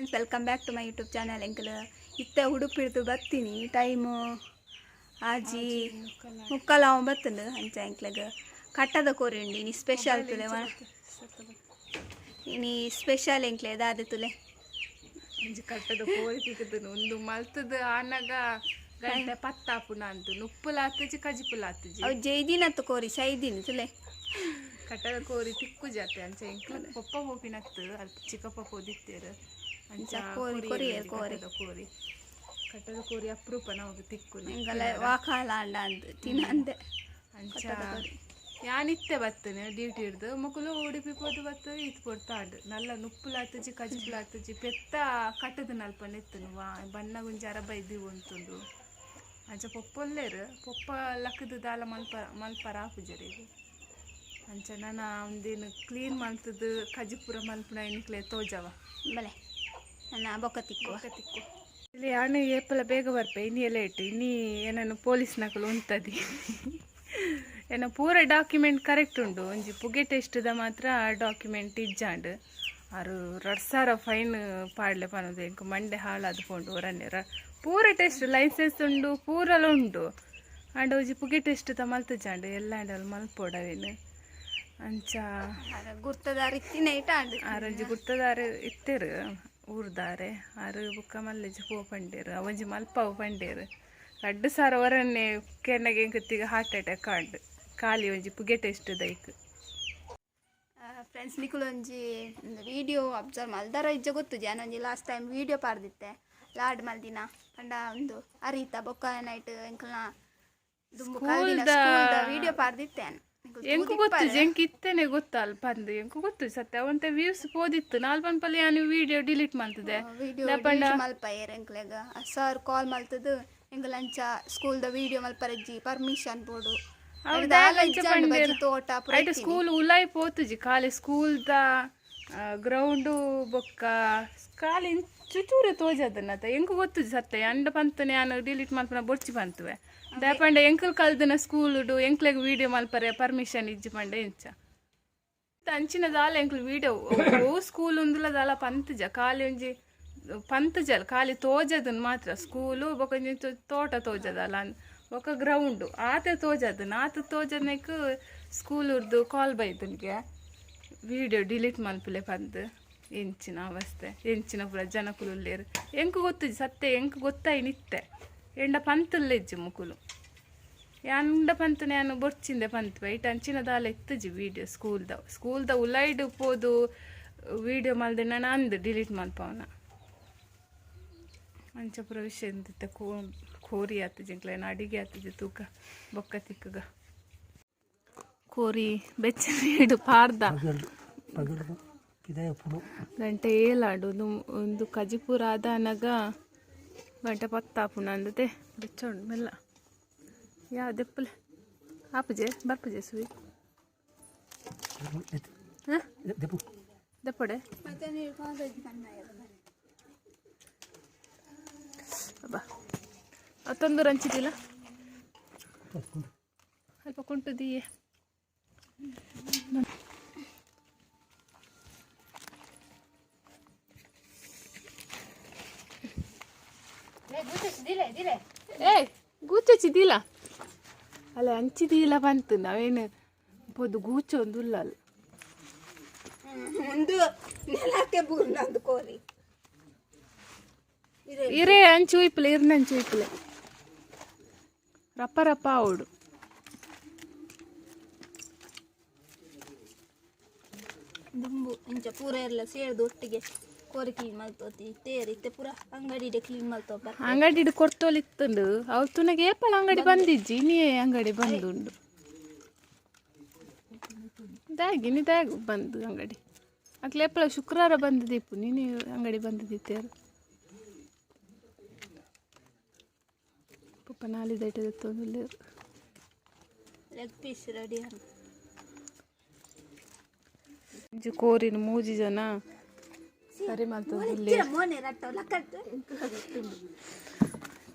Friends welcome back to my YouTube channel ಎಂಕಲ್ ಇತ್ತ ಉಡುಪಿಡ್ದು ಬರ್ತೀನಿ ಟೈಮು ಆಜಿ ಮುಕ್ಕಲ ಅವ ಬತ್ತಂಡು ಅಂಚ ಎಂಕ್ಲೆಗ್. ಕಟ್ಟದ ಕೋರಿಂಡಿ ನೀ ಸ್ಪೆಷಲ್ ತುಲೆ ನೀ ಸ್ಪೆಷಲ್ ಎಂಕ್ಲೆ ದಾದ ತುಲೆ? ಕಟ್ಟದ ಕೋರಿ ತಿಕ್ಕದನು ಒಂದು ಮಲ್ತದ ಆನಗ ಗಂಟೆ ಪತ್ತಾಪುನ ಅಂತ ನುಪ್ಪುಲ ಆತಜಿ ಕಜಿಪುಲ ಆತಜಿ ಅವು ಜೈದಿನತ್ತು ಕೋರಿ ಸೈದಿನ ತುಲೆ. ಕಟ್ಟದ ಕೋರಿ ತಿಕ್ಕು ಜಾತೆ ಅಂಚ ಎಂಕ್ಲ. ಪಪ್ಪ ಪೋಪಿನತ್ತು ಅಲ್ಪ ಚಿಕ್ಕಪ್ಪ ಓದಿತ್ತೇರು. ಅಂಚ ಕೋರಿ, ಕೋರಿ ಕೋರಿ. ಕಟ್ಟದ ಕೋರಿ. ಅಪರೂಪ ನಾವು ತಿಕ್ಕು ಎಂಕಲ ವಾಕಾಲ ಅಂಡ ಅಂದ್ ತಿನ್ನಂದೆ. ಅಂಚ ಯಾನಿತ್ತೆ ಬತ್ತನೆ ಡ್ಯೂಟಿ ಹಿಡ್ದು. ಮಕ್ಕಳು ಉಡುಪಿ ಪೋದು ಬತ್ತು ಇತ್ ಪೊಡ್ತಾಡು ನಲ್ಲ ನುಪ್ಪುಲಾತಜಿ ಕಜ್ಪುಲಾತಜಿ ಪೆತ್ತ ಕಟ್ಟದ ನಲ್ಪ ನೆತ್ತನು. ವಾ ಬಣ್ಣ ಗುಂಜಿ ಅರಬ ಇದ್ದೀವಿ ಉಂಟುಂಡು. ಅಂಚ ಪೊಪ್ಪೊಲ್ಲೇರು ಪೊಪ್ಪ ಲಕ್ಕದ ದಾಲ ಮಲ್ಪ ಮಲ್ಪರ ಪೂಜರಿಗೆ ಅಂಚ ನಾನು ಒಂದೇನು ಕ್ಲೀನ್ ಮಲ್ತದ್ದು ಕಜಿಪುರ ಮಲ್ಪನ ಎನಿಕ್ಲೆ ತೋಜವ. ಬಲೆ. ನನ್ನ ಬೊಕ್ಕ ತಿಕ್ಕು ಇಲ್ಲಿ ಅಣ್ಣ ಏಪಲ ಬೇಗ ಬರ್ಪೆ ಇನ್ನಿ ಎಲ್ಲ ಇಟ್ಟು ಇನ್ನಿ ಏನನ್ನು ಪೊಲೀಸ್ ನಕಲು ಉಂಟದಿ. ಏನ ಪೂರ ಡಾಕ್ಯುಮೆಂಟ್ ಕರೆಕ್ಟ್ ಉಂಡು. ಒಂಜಿ ಪುಗೆ ಟೆಸ್ಟ್ದ ಮಾತ್ರ ಡಾಕ್ಯುಮೆಂಟ್ ಇಜ್ಜಾಂಡ್. ಆರು ರಡ್ಸಾರ ಸಾವಿರ ಫೈನ್ ಪಾಡ್ಲೆ ಪನದು ಎಂಕು ಮಂಡೆ ಹಾಳಾದ್ ಪೋಂಡು ರನ್ನೆ ರ ಪೂರ ಟೆಸ್ಟ್ ಲೈಸೆನ್ಸ್ ಉಂಡು ಪೂರಲ ಉಂಡು. ಆಂಡ ಒಂಜಿ ಪುಗೆ ಟೆಸ್ಟ್ ತ ಮಲ್ತಜಾಂಡ್ ಎಲ್ಲ ಆಂಡಲ್ ಮಲ್ಪೋಡವೇನು. ಅಂಚ ಗುರ್ತದಾರ ಇತ್ತಿನ ಇಟ್ಟ ಅಂಡ್ ಆರಂಜಿ ಗುರ್ತದಾರೆ ಇತ್ತೇರು. ಊರ್ದಾರೆ. ಆರು ಬುಕ್ಕ ಮಲ್ಲೆಜಿ ಪೋ ಪಂಡೇರು ಅವಂಜಿ ಮಲ್ಪವು ಪಂಡೇರು. ರಡ್ಡು ಸಾರ ವರನ್ನೇ ಕೆನ್ನಗೆ ಕತ್ತಿಗೆ ಹಾರ್ಟ್ ಅಟ್ಯಾಕ್ ಕಾಂಡ್ ಖಾಲಿ ಒಂಜಿ ಪುಗೆ ಟೆಸ್ಟ್ ದೈಕ್. ಫ್ರೆಂಡ್ಸ್ ನಿಕುಲು ಒಂಜಿ ವಿಡಿಯೋ ಅಬ್ಸರ್ವ್ ಮಲ್ದಾರ ಇಜ್ಜ ಗೊತ್ತು ಜಾನೊಂಜಿ ಲಾಸ್ಟ್ ಟೈಮ್ ವಿಡಿಯೋ ಪಾರ್ದಿತ್ತೆ ಲಾಡ್ ಮಲ್ದಿನ ಪಂಡ ಒಂದು ಅರಿತ ಬೊಕ್ಕ ನೈಟ್ ಎಂಕಲ್ನ ವಿಡಿಯೋ ಪಾರ್ದಿತ್ತೆ ಎಂಕು ಗೊತ್ತು ಜಂಕ್ ಇತ್ತೇನೆ ಗೊತ್ತು ಅಲ್ಪ ಅಂದು ಎಂಕು ಗೊತ್ತು ಸತ್ಯ ಅವಂತ ವ್ಯೂಸ್ ಪೋದಿತ್ತು ನಾಲ್ಪನ್ ಪಲ್ಲಿ ನಾನು ವಿಡಿಯೋ ಡಿಲೀಟ್ ಮಾಡ್ತದೆ ವಿಡಿಯೋ ಮಲ್ಪ ಏರ್ ಎಂಕ್ಲೆಗ ಸರ್ ಕಾಲ್ ಮಾಡ್ತದ್ದು ಎಂಕಲ್ ಅಂಚ ಸ್ಕೂಲ್ದ ವಿಡಿಯೋ ಮಲ್ಪರಜ್ಜಿ ಪರ್ಮಿಷನ್ ಬೋಡು ಐಟ್ ಸ್ಕೂಲ್ ಉಲಾಯಿ ಪೋತುಜಿ ಖಾಲಿ ಸ್ಕೂಲ್ದ ಗ್ರೌಂಡು ಬೊಕ್ಕ ಖಾಲಿ ಚುಚೂರೆ ತೋಜದನ್ನತ. ಎಂಕು ಗೊತ್ತು ಸತ್ತೆ ಅಂಡ ಪಂತನೆ ನಾನು ಡಿಲೀಟ್ ಮಲ್ಪನ ಬೊಡ್ಚಿ ಪಂತುವೆ ದಾಪಂಡ ಎಂಕಲ್ ಕಲ್ದನ ಸ್ಕೂಲುಡು ಎಂಕ್ಲೆಗ್ ವಿಡಿಯೋ ಮಲ್ಪರೆ ಪರ್ಮಿಷನ್ ಇಜ್ಜಿ ಪಂಡ ಇಂಚ ಅಂಚಿನ ದಾಲ ಎಂಕ್ಲು ವಿಡಿಯೋ ಓ ಸ್ಕೂಲ್ ಉಂದುಲ ದಾಲ ಪಂತಜ. ಕಾಲಿ ಒಂಜಿ ಪಂತಜಲ್ ಖಾಲಿ ತೋಜದನ್ ಮಾತ್ರ. ಸ್ಕೂಲು ಬೊಕ ತೋಟ ತೋಜದಲ್ಲ ಬೊಕ ಗ್ರೌಂಡು ಆತೆ ತೋಜದನ್, ಆತ ತೋಜನಕ್ ಸ್ಕೂಲ್ ಉರ್ದು ಕಾಲ್ ಬೈದನ್ಗೆ ವಿಡಿಯೋ ಡಿಲೀಟ್ ಮಲ್ಪಲೆ ಪಂದ್. ಎಂಚಿನ ಅವಸ್ಥೆ, ಎಂಚಿನ ಪುರ ಜನಕುಲುಲ್ಲೇರು ಎಂಕು ಗೊತ್ತು ಸತ್ಯ ಎಂಕು ಗೊತ್ತಾಯಿ ನಿತ್ತೆ ಎಂಡ ಪಂತುಲ್ಲೆಜ್ಜಿ ಮುಕುಲು. ಎಂಡ ಪಂತು ನಾನು ಬೊರ್ಚಿಂದೆ ಪಂತು ಐಟ್ ಅಂಚಿನ ದಾಲ ಎತ್ತಜಿ ವಿಡಿಯೋ ಸ್ಕೂಲ್ದ ಸ್ಕೂಲ್ದ ಉಲೈಡ್ ಪೋದು ವಿಡಿಯೋ ಮಲ್ದೆ ನಾನು ಅಂದು ಡಿಲೀಟ್ ಮಲ್ಪವನ ಅಂಚಪುರ ವಿಷಯ ಎಂದಿತ್ತ, ಕೋ, ಕೋರಿ ಆತ ನಾನು ಅಡಿಗೆ ಆತಜಿ ತೂಕ, ಬೊಕ್ಕ ತಿಕ್ಕಗ. ಕೋರಿ ಬೆಚ್ಚ ನೀಡು ಪಾರ್ದ ಗಂಟೆ ಏಲಾಡು ಒಂದು ಒಂದು ಆದ ಅನಗ ಗಂಟೆ ಪತ್ತಾಪುಣ ಅಂದತೆ. ಬೆಚ್ಚೋಡು ಮೆಲ್ಲ. ಯಾ ಆಪಜೆ ಬರ್ಪಜೆ ಸುವಿ. ದಪ್ಪಡೆ ದೆಪ್ಪು. ದೆಪ್ಪಡೆ. ಬಾ ತಂದೂರು ಹಂಚಿದಿಲ್ಲ ಸ್ವಲ್ಪ ಕುಂಟುದಿಯೇ ಏಯ್ ಗೂಚೊಚ್ಚಿದಿಲ್ಲ ಅಲ್ಲ ಹಂಚಿದಿಲ್ಲ ಬಂತು ನಾವೇನು ಬೋದು ಗೂಚು ಒಂದು ಅಲ್ಲ ಒಂದು ನೆಲಕ್ಕೆ ಬೂರ್ನಂದು ಕೋರಿ. ಇರೇ. ಹಂಚು ಇಪ್ಪಲೆ ಇರ್ನ ಹಂಚು ಇಪ್ಪಲೆ ರಪ್ಪ ರಪ್ಪ ಅವಡು ದುಂಬು ಇಂಚ ಪೂರ ಎಲ್ಲ ಸೇರ್ದು ಒಟ್ಟಿಗೆ. ಕೋರಿ ಕ್ಲೀನ್ ಮಲ್ತೋತಿ ತೇರಿ ಇತ್ತೆ ಪೂರ ಅಂಗಡಿ ಕ್ಲೀನ್ ಮಲ್ತೋಪ ಅಂಗಡಿ ಕೊಡ್ತೋಲಿತ್ತುಂಡು ಅವ್ರು ತುನಗೆ ಏಪಲ ಅಂಗಡಿ ಬಂದಿಜ್ಜಿ? ನೀ ಅಂಗಡಿ ಬಂದುಂಡು. ದಾಗಿ ನೀ ದಾಗು ಬಂದು ಅಂಗಡಿ. ಅಕ್ಲೆ ಏಪಲ ಶುಕ್ರವಾರ ಬಂದಿದ್ದೀಪು ನೀನು ಅಂಗಡಿ ಬಂದಿದ್ದೀತೇರು ಪಪ್ಪ ನಾಲಿದ ಇಟ್ಟದತ್ತೊಂದು ಲೆಗ್ ಪೀಸ್ ರೆಡಿ ಕೋರಿನ ಮೂಜಿ ಜನ. ಸರಿ ಮಾಡ್ತದೆ ಮೋನೆ ರಟ್ಟವಲ್ಲ ಕಟ್ಟು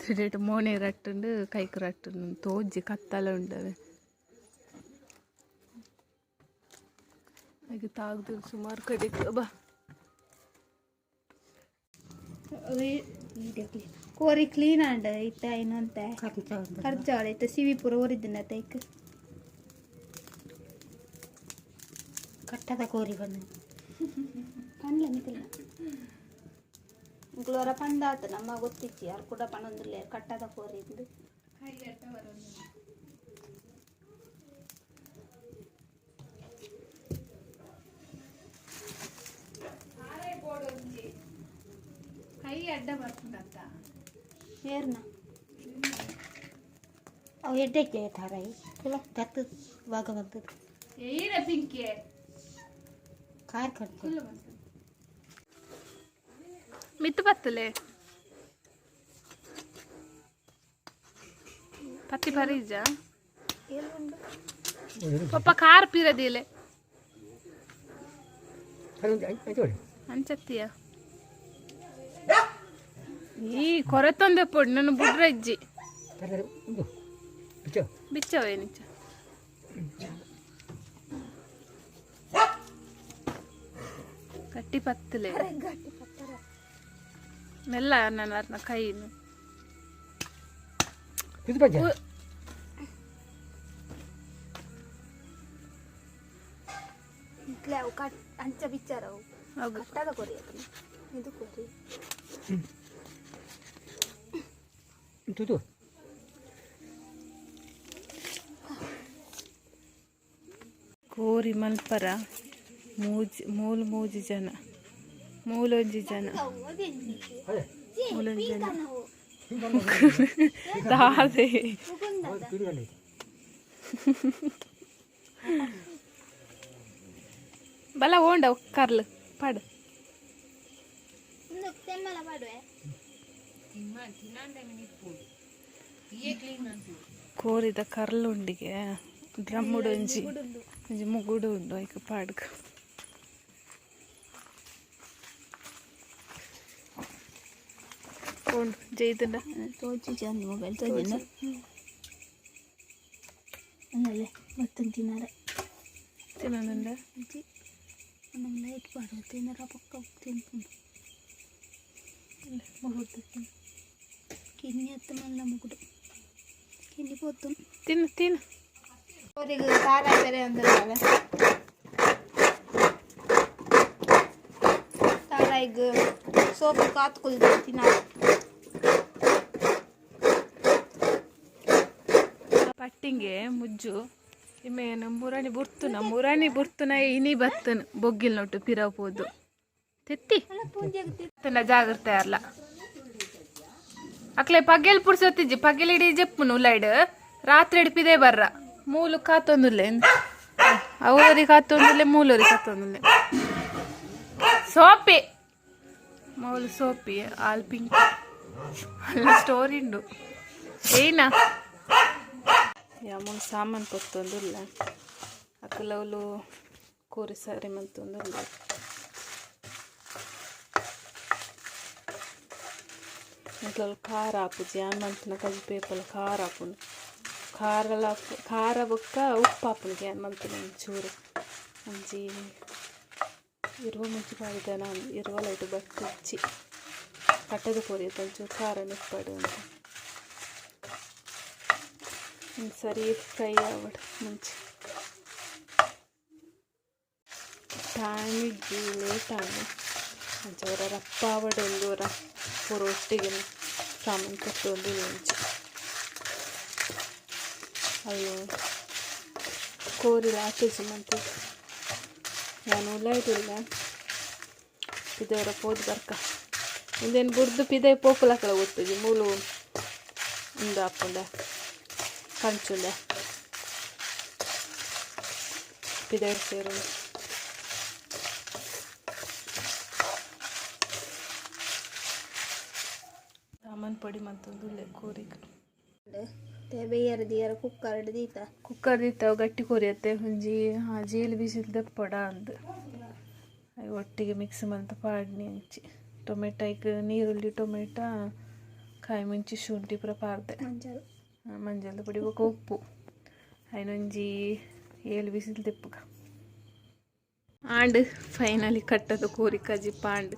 ತಿರುಗೇಟ್ ಮೋನೆ ರಟ್ಟುಂಡು ಕೈಕು ರಟ್ಟುಂಡು ತೋಜಿ ಕತ್ತಲ ಉಂಡವೆ ಹಾಗೆ ತಾಗ್ದು ಸುಮಾರು ಕಡೆ ಬಾ. ಕೋರಿ ಕ್ಲೀನ್ ಆಂಡ ಇತ್ತ ಇನ್ನೊಂತೆ ಖರ್ಚಾವಳ ಇತ್ತ ಸಿವಿ ಪೂರ ಓರಿದ್ದಿನ ತೈಕ್ ಕಟ್ಟದ ಕೋರಿ ಬಂದು. ಪಂಡ್ಲ ಮಿತಿಲ್ಲ ಇಂಕ್ಲೋರ ಪಂಡ ಆತ ನಮ್ಮ ಗೊತ್ತಿಚ್ಚಿ ಯಾರು ಕೂಡ ಪಣೊಂದಿಲ್ಲ ಕಟ್ಟದ ಕೋರಿ ಇದ್ದು ಕೈ ಅಡ್ಡ ಬರ್ತದಂತ ಏರ್ನ ಅವು ಎಡ್ಡೆಕ್ಕೆ ಥರ ತತ್ತು ಭಾಗ ಬಂದದ್ದು ಏನ ಪಿಂಕಿ ಕಾರ್ ಕಟ್ತು ಮಿತ್ತು ಬತ್ತಲೆ ಪತ್ತಿ ಪರೀಜ ಪಪ್ಪ ಕಾರ್ ಪಿರದಿಲೆ ಅಂಚತ್ತಿಯ. ಈ ಕೊರತೊಂದೆ ಪೊಡ್, ನನ್ನ ಬುಡ್ರಜ್ಜಿ ಬಿಚ್ಚವೇ ನಿಚ್ಚ ಗಟ್ಟಿ ಪತ್ತಲೆ. ಮೆಲ್ಲ ನನ್ನ ಅರ್ನ ಕೈನು ಉ- ಇಟ್ಲೆ ಅವು ಕಟ್ ಅಂಚ ಬಿಚ್ಚಾರ ಅವು. ಹೌದು. ಕಟ್ಟದ ಕೋರಿ ಇದು ಕೋರಿ ತುದು ಕೋರಿ ಮಲ್ಪರ ಮೂಜ್ ಮೂಲ ಮೂಜಿ ಜನ. ಮೂಲೊಂಜಿ ಜನ. ಮೂಲೊಂಜಿ ಜನ. ದಾದೆ. ಬಲ ಓಂಡ ಕರ್ಲು ಪಾಡು. ಕೋರಿದ ಕರ್ಲ್ ಉಂಡಿಗೆ. ಡ್ರಮ್ಮುಡೊಂಜಿ ಒಂಜಿ ಮುಗುಡು ಉಂಡು, ಐಕ ಪಾಡ್ಗ ഉണ്ട് ചെയ്തിട്ടുണ്ട്. തോച്ചു ചേർന്ന് മൊബൈൽ തോന്നുന്നു എന്നല്ലേ മൊത്തം തിന്നാറ് തിന്നുന്നുണ്ട് നന്നായിട്ട് പാടുക തിന്നറ പൊക്ക തിന്നു മുഖത്ത് കിന്നി എത്തുമല്ല മുകുടും. കിന്നി പൊത്തും. തിന്ന് തിന്ന്. ഒരു താരാചര എന്താണ് ತಾರಾಯಿಗೆ ಸೋಪು ಕಾತ್ಕೊಳ್ತೀನಿ ನಾವು ಪಟ್ಟಿಂಗೆ ಮುಜ್ಜು. ಇಮೇನು ಮುರಾಣಿ ಬುರ್ತುನ ಮುರಾಣಿ ಬುರ್ತುನ ಇನಿ ಬತ್ತನ, ಬೊಗ್ಗಿಲ್ ನೋಟು ಪಿರವ್ ಪೋದು ತೆತ್ತಿ. ತನ್ನ ಜಾಗ್ರತೆ ಅರ್ಲ. ಅಕ್ಲೆ ಪಗೆಲ್ ಪುಡ್ಸೊತ್ತಿಜ್ಜಿ, ಪಗ್ಗೆಲ್ ಇಡೀ ಜಪ್ಪುನು ಉಲೈಡ್ ರಾತ್ರಿ ಹಿಡಿಪಿದೆ ಬರ್ರ. ಮೂಲು ಕಾತೊಂದುಲ್ಲೆ ಅವರಿ ಕಾತೊಂದುಲ್ಲೆ, ಮೂಲರಿ ಕಾತೊಂದುಲ್ಲೆ. ಸೋಪಿ. ಮೌಲು ಸೋಪಿ, ಆಲ್ ಪಿಂಕ್. ಅಲ್ಲ ಸ್ಟೋರಿ ಉಂಡು. ಏನ? ಯಾಮೂಲು ಸಾಮಾನು ಕೊತ್ತೊಂದುಲ್ಲ ಅಕ್ಕಲವಲು ಕೋರಿ ಸಾರಿ ಮಂತೊಂದುಲ್ಲ ಇಟ್ಲ ಖಾರ ಹಾಪುಜಿ ಯಾನ್ ಮಂತನ ಕಜಿ ಪೇಪಲ್ ಖಾರ ಹಾಪುನು ಖಾರಲ ಖಾರ ಬೊಕ್ಕ ಉಪ್ಪು ಹಾಪುನು ಯಾನ್ ಮಂತನ ಒಂಚೂರು ಒಂಜಿ ಇರುವ ಮುಂಚೆ ಮಾಡಿದ ನಾನು ಇರುವ ಲೈಟ್ ಬಟ್ಟಿಚ್ಚಿ ಕಟ್ಟದ ಪೊರಿ ಒಂಚೂರು ಖಾರ ನಿಪ್ಪಡು ಅಂತ ಒಂದು ಸರಿ ಫ್ರೈ ಆಗ್ಬಿಡ ಮುಂಚೆ. ಟಾಣಿದ್ದು ಲೇಟಾಗಿ ಒಂಚೂರ ರಪ್ಪ ಆವಡೆ ಒಂದು ಪೂರ ಒಟ್ಟಿಗೆ ಸಾಮಾನು ಕೊಟ್ಟು ಒಂದು ಮುಂಚೆ ಅಯ್ಯೋ ಕೋರಿಲ ಆಚೆ ಮಂತು ನಾನು ಉಳ್ಳಾಯ್ತಿಲ್ಲ ಪಿದವರ ಪೋದು ಬರ್ಕ. ಇಂದೇನು ಬುರ್ದು ಪಿದೆ ಪೋಪುಲಕ್ಕಲ ಗೊತ್ತಿದೆ ಮೂಲು ಒಂದು ಹಾಕೊಂಡೆ. ಕಂಚುಂಡೆ ಪಿದರ್ ಸೇರು ಸಾಮಾನು ಪೊಡಿ ಮತ್ತೊಂದು ಕೋರಿಗೆ ಬೇಯರ ದಿಯರ ಕುಕ್ಕರ್ ದೀತ ಕುಕ್ಕರ್ ಇತ್ತಾವ ಗಟ್ಟಿ ಕೊರಿಯತ್ತೆ ಒಂಜಿ ಆ ಜೀಲ್ ಬಿಸಿಲ್ದ ಪಡ ಅಂದ್ ಐ ಒಟ್ಟಿಗೆ ಮಿಕ್ಸ್ ಮಂತ ಪಾಡ್ನಿ ಹಂಚಿ ಟೊಮೆಟೊ ಈಗ ನೀರುಳ್ಳಿ ಟೊಮೆಟೊ ಕಾಯಿ ಮುಂಚಿ ಶುಂಠಿ ಪೂರ ಪಾರ್ದೆ ಮಂಜಾರು ಮಂಜಲ್ ಪುಡಿ ಬೊಕ ಉಪ್ಪು. ಐನೊಂಜಿ ಏಳು ಬಿಸಿಲು ತಿಪ್ಪುಗ. ಆಂಡ್ ಫೈನಲಿ ಕಟ್ಟದ ಕೋರಿ ಕಜಿ ಪಾಂಡ್.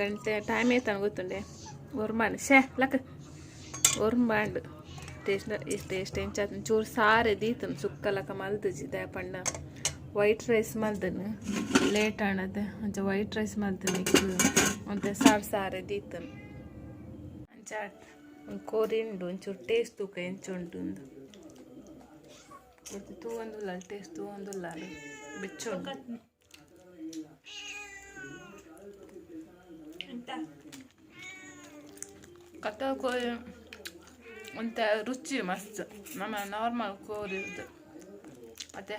ಗಂಟೆ ಟೈಮ್ ಆಯ್ತಾನ ಗೊತ್ತುಂಡೆ? ಒರ್ಮಾಂಡ್ ಶೇ ಲಕ್. ಒರ್ಮಾಂಡ್ ಟೇಸ್ಟ್ ಟೇಸ್ಟ್ ಎಂಚಾತ ಚೂರು ಸಾರೆ ದೀತನ್ ಸುಕ್ಕ ಲಕ ಮಲ್ದಜಿದೆ ಪಂಡ. ವೈಟ್ ರೈಸ್ ಮಲ್ದನು. ಲೇಟ್ ಆಣದ. ಅಂಚ ವೈಟ್ ರೈಸ್ ಮಲ್ದನು ಒಂದು ಸಾರು ಸಾರೆ ದೀತನು ಅಂಚ ಕೋರಿಂಡು ಒಂಚೂರು ಟೇಸ್ಟ್ ತೂಕ ಒಂದು ಮತ್ತೆ ಒಂದು ಒಂದುಲ್ಲ ಟೇಸ್ಟ್ ತೂ ಒಂದುಲ್ಲ ಬೆಚ್ಚುಂಡು ಕತ್ತ ಕೋರಿ ಒಂಥ ರುಚಿ ಮಸ್ತ್. ನಮ್ಮ ನಾರ್ಮಲ್ ಕೋರಿದ್ದು ಮತ್ತೆ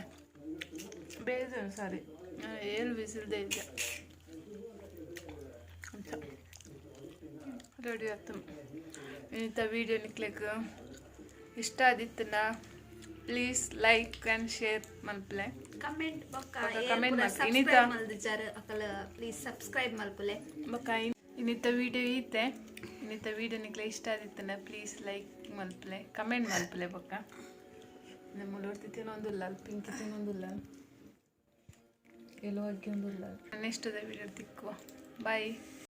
ಬೇಜನ್ ಸಾರಿ. ಏಳು ಬಿಸಿಲ್ದೇ ಇದೆ ರೆಡಿ ಆಯ್ತು ಇಂಥ ವೀಡಿಯೋ ನಿಕ್ಲಿಕ್ಕೆ ಇಷ್ಟ ಆದಿತ್ತನ? ಪ್ಲೀಸ್ ಲೈಕ್ ಆ್ಯಂಡ್ ಶೇರ್ ಮಲ್ಪಲೆ. ಕಮೆಂಟ್ ಮಲ್ದಿಜಾರ್ ಅಕಲ ಪ್ಲೀಸ್ ಸಬ್ಸ್ಕ್ರೈಬ್ ಮಲ್ಪಲೆ. ಬೊಕ್ಕ ಇನ್ನಿತ್ತ ವೀಡಿಯೋ ಈತೆ ಇನ್ನಿತ್ತ ವೀಡಿಯೋ ನಿಕ್ಲೆ ಇಷ್ಟ ಆದಿತ್ತನ? ಪ್ಲೀಸ್ ಲೈಕ್ ಮಲ್ಪಲೆ. ಕಮೆಂಟ್ ಮಲ್ಪಲೆ ಬೊಕ್ಕ. ನಮ್ಮ ತಿನೊಂದುಲ್ಲ ಪಿಂಕ್ ತಿನ್ನೊಂದುಲ್ಲಲ್ ಎಲ್ಲುವೊಂದುಲ್ಲ ಎಲ್ಲೋ ಒಂದು ಲಾಲ್ ನೆಕ್ಸ್ಟ್ ವೀಡಿಯೋ ತಿಕ್ಕುವ. ಬಾಯ್